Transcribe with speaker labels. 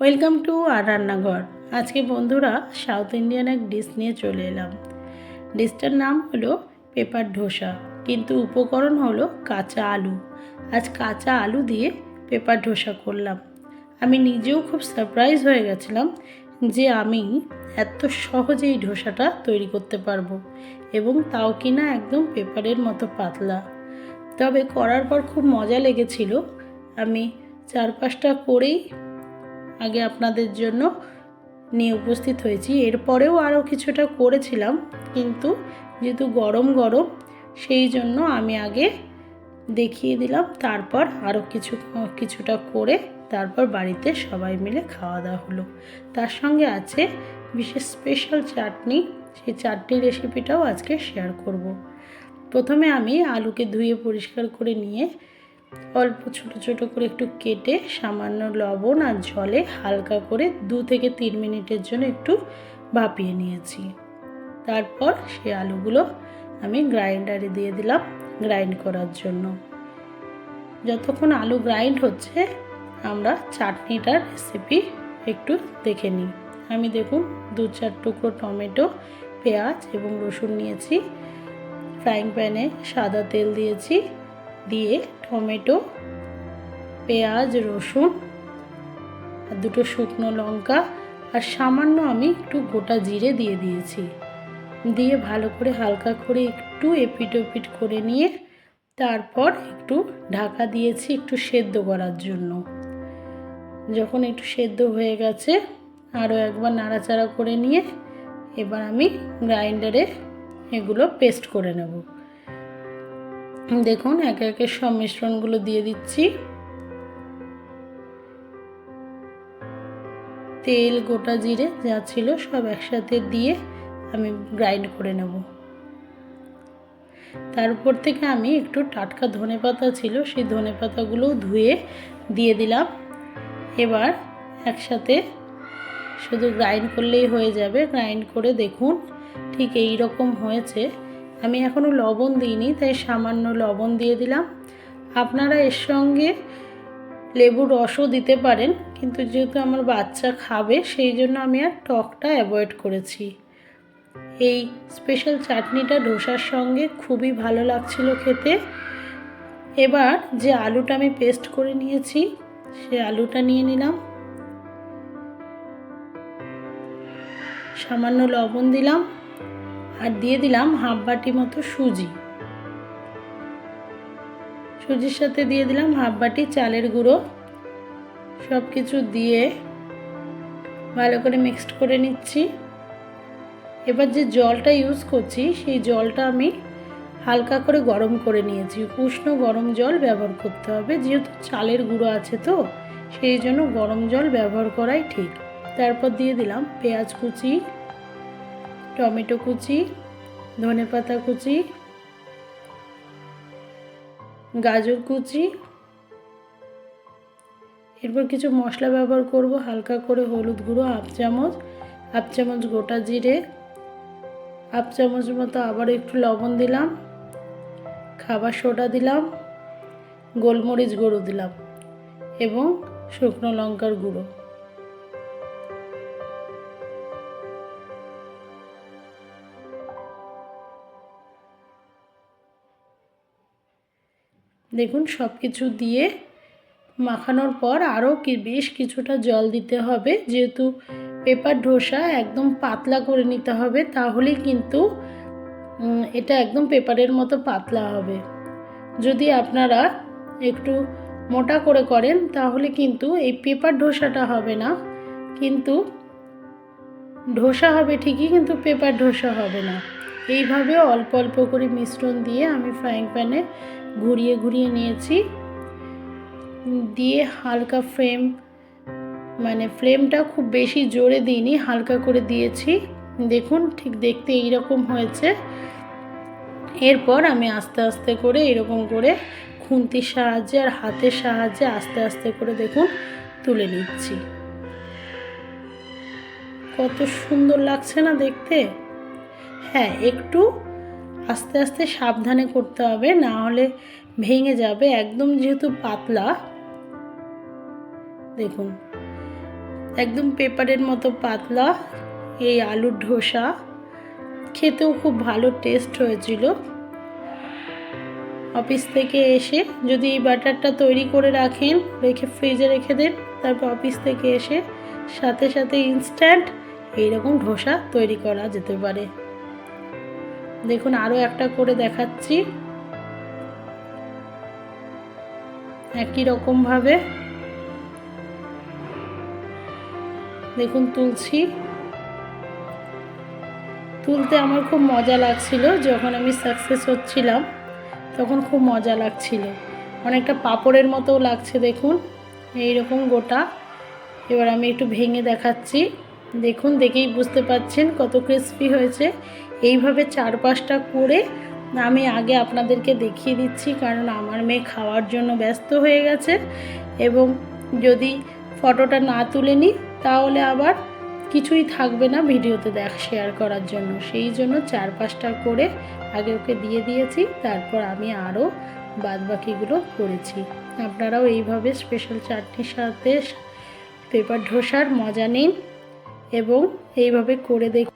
Speaker 1: Welcome to আর রান্নাঘর। আজকে বন্ধুরা সাউথ ইন্ডিয়ান এক ডিশ নিয়ে চলে এলাম। ডিশটার নাম হলো পেপার ধোসা, কিন্তু উপকরণ হলো কাঁচা আলু। আজ কাঁচা আলু দিয়ে পেপার ধোসা করলাম। আমি নিজেও খুব সারপ্রাইজ হয়ে গেছিলাম যে আমি এত সহজে এই ধোসাটা তৈরি করতে পারব এবং তাও কিনা একদম পেপারের মতো পাতলা। তবে করার পর খুব মজা লেগেছিল। আমি চার পাঁচটা করেই আগে আপনাদের জন্য নিয়ে উপস্থিত হয়েছি এরপরেও আরও কিছুটা করেছিলাম, কিন্তু যেহেতু গরম গরম, সেই জন্য আমি আগে দেখিয়ে দিলাম, তারপর আরও কিছু, কিছুটা করে তারপর বাড়িতে সবাই মিলে খাওয়া দাওয়া হলো তার সঙ্গে আছে বিশেষ স্পেশাল চাটনি, সেই চাটনি রেসিপিটাও আজকে শেয়ার করব। প্রথমে আমি আলুকে ধুয়ে পরিষ্কার করে নিয়ে অল্প ছোট ছোট করে একটু কেটে সামান্য লবণ আর জলে হালকা করে দু থেকে তিন মিনিটের জন্য একটু ভাপিয়ে নিয়েছি। তারপর সেই আলুগুলো আমি গ্রাইন্ডারে দিয়ে দিলাম গ্রাইন্ড করার জন্য। যতক্ষণ আলু গ্রাইন্ড হচ্ছে, আমরা চাটনিটার রেসিপি একটু দেখে নিই। আমি দেখুন দু চার টুকরো টমেটো, পেঁয়াজ এবং রসুন নিয়েছি। ফ্রাইং প্যানে সাদা তেল দিয়েছি। দিয়ে টমেটো, পেঁয়াজ, রসুন আর দুটো শুকনো লঙ্কা আর সামান্য আমি একটু গোটা জিরে দিয়ে দিয়েছি। দিয়ে ভালো করে হালকা করে একটু এপিট ওপিট করে নিয়ে তারপর একটু ঢাকা দিয়েছি একটু সেদ্ধ করার জন্য। যখন একটু সেদ্ধ হয়ে গেছে আরও একবার নাড়াচাড়া করে নিয়ে এবার আমি গ্রাইন্ডারে এগুলো পেস্ট করে নেব। দেখুন, একে একে সব মিশ্রণগুলো দিয়ে দিচ্ছি। তেল, গোটা জিরে যা ছিল সব একসাথে দিয়ে আমি গ্রাইন্ড করে নেব। তারপর থেকে আমি একটু টাটকা ধনে পাতা ছিল, সেই ধনে পাতাগুলো ধুয়ে দিয়ে দিলাম। এবার একসাথে শুধু গ্রাইন্ড করলেই হয়ে যাবে। গ্রাইন্ড করে দেখুন, ঠিক এই রকম হয়েছে। আমি এখনও লবণ দিইনি, তাই সামান্য লবণ দিয়ে দিলাম। আপনারা এর সঙ্গে লেবুর রসও দিতে পারেন, কিন্তু যেহেতু আমার বাচ্চা খাবে, সেই জন্য আমি আর টকটা অ্যাভয়েড করেছি। এই স্পেশাল চাটনিটা ডোসার সঙ্গে খুবই ভালো লাগছিল খেতে। এবার যে আলুটা আমি পেস্ট করে নিয়েছি, সে আলুটা নিয়ে নিলাম। সামান্য লবণ দিলাম। আর দিয়ে দিলাম হাফ বাটি মতো সুজি। সুজির সাথে দিয়ে দিলাম হাফ বাটি চালের গুঁড়ো। সব কিছু দিয়ে ভালো করে মিক্সড করে নিচ্ছি। এবার যে জলটা ইউজ করছি, সেই জলটা আমি হালকা করে গরম করে নিয়েছি। উষ্ণ গরম জল ব্যবহার করতে হবে, যেহেতু চালের গুঁড়ো আছে তো, সেই জন্য গরম জল ব্যবহার করাই ঠিক। তারপর দিয়ে দিলাম পেঁয়াজ কুচি। টমেটো কুচি, ধনে পাতা কুচি, গাজর কুচি। এরপর কিছু মশলা ব্যবহার করব, হালকা করে হলুদ গুঁড়ো, হাফ চামচ হাফ চামচ গোটা জিরে, হাফ চামচ মতো আবার একটু লবণ দিলাম, খাবার সোডা দিলাম, গোলমরিচ গুঁড়ো দিলাম এবং শুকনো লঙ্কার গুঁড়ো। দেখুন সব কিছু দিয়ে মাখানোর পর আরও কি, বেশ কিছুটা জল দিতে হবে। যেহেতু পেপার ধোসা একদম পাতলা করে নিতে হবে, তাহলেই কিন্তু এটা একদম পেপারের মতো পাতলা হবে। যদি আপনারা একটু মোটা করে করেন, তাহলে কিন্তু এই পেপার ধোসাটা হবে না। কিন্তু ধোসা হবে ঠিকই, কিন্তু পেপার ধোসা হবে না। এইভাবে অল্প অল্প করে মিশ্রণ দিয়ে আমি ফ্রাইং প্যানে ঘুরিয়ে ঘুরিয়ে নিয়েছি। দিয়ে হালকা ফ্রেম মানে ফ্লেমটা খুব বেশি জোরে দিইনি, হালকা করে দিয়েছি। দেখুন, ঠিক দেখতে এইরকম হয়েছে। এরপর আমি আস্তে আস্তে করে এরকম করে খুন্তির সাহায্যে আর হাতের সাহায্যে আস্তে আস্তে করে দেখুন তুলে নিচ্ছি। কত সুন্দর লাগছে না দেখতে? হ্যাঁ একটু আস্তে আস্তে সাবধানে করতে হবে, না হলে ভেঙে যাবে, একদম যেহেতু পাতলা। দেখুন, একদম পেপারের মতো পাতলা এই আলুর ধোসা। খেতেও খুব ভালো টেস্ট হয়েছিল। অফিস থেকে এসে যদি এই বাটারটা তৈরি করে রাখেন, রেখে ফ্রিজে রেখে দেন, তারপর অফিস থেকে এসে সাথে সাথে ইনস্ট্যান্ট এইরকম ধোসা তৈরি করা যেতে পারে। দেখুন আরও একটা করে দেখাচ্ছি। একই রকমভাবে দেখুন, তুলছি। তুলতে আমার খুব মজা লাগছিল, যখন আমি সাকসেস হচ্ছিলাম, তখন খুব মজা লাগছিল। অনেকটা পাপড়ের মতো লাগছে, দেখুন। এই রকম গোটা। এবার আমি একটু ভেঙে দেখাচ্ছি। দেখুন, দেখেই বুঝতে পাচ্ছেন কত ক্রিস্পি হয়েছে। এইভাবে চার পাঁচটা করে আমি আগে আপনাদেরকে দেখিয়ে দিচ্ছি, কারণ আমার মেয়ে খাওয়ার জন্য ব্যস্ত হয়ে গেছে। এবং যদি ফটোটা না তুলে নিই, তাহলে আবার কিছুই থাকবে না ভিডিওতে দেখ শেয়ার করার জন্য। সেই জন্য চার পাঁচটা করে আগে ওকে দিয়ে দিয়েছি, তারপর আমি আরও বাদবাকিগুলো করেছি। আপনারাও এইভাবে স্পেশাল চাটনির সাথে পেপার ধোসার মজা নিন এবং এইভাবে করে দেখুন।